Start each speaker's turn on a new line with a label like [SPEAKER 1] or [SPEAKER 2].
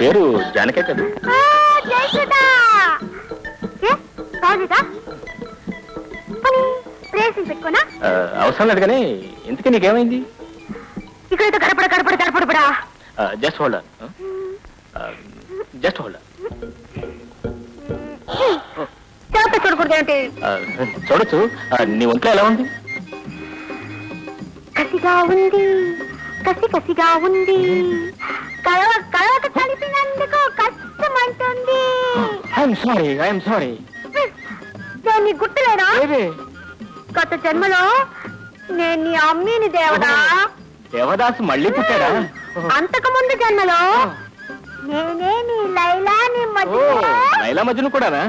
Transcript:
[SPEAKER 1] పేరు జానకే కదా? అవసరం లేదు కానీ ఇంతకీ నీకేమైంది?
[SPEAKER 2] ఇక్కడైతే కనపడ కనపడ కనపడబడా
[SPEAKER 1] జస్ట్ హోల్డ్ జస్ట్ హోల్డ్
[SPEAKER 2] చూడకూడదు ఏంటి
[SPEAKER 1] చూడొచ్చు. నీ ఒంట్లో ఎలా ఉంది?
[SPEAKER 2] కసిగా ఉంది కసి కసిగా ఉంది.
[SPEAKER 1] ఐఎమ్ సారీ ఐఎమ్ సారీ
[SPEAKER 2] నేను నీ గుర్తులేనా? గత జన్మలో నేను నీ అమ్మీని దేవదా
[SPEAKER 1] దేవదాస్ మళ్ళీ పుట్టాడా?
[SPEAKER 2] అంతకు ముందు జన్మలో నేనే నీ లైలా నీ మధ్య
[SPEAKER 1] లైలా మధ్యను కూడానా?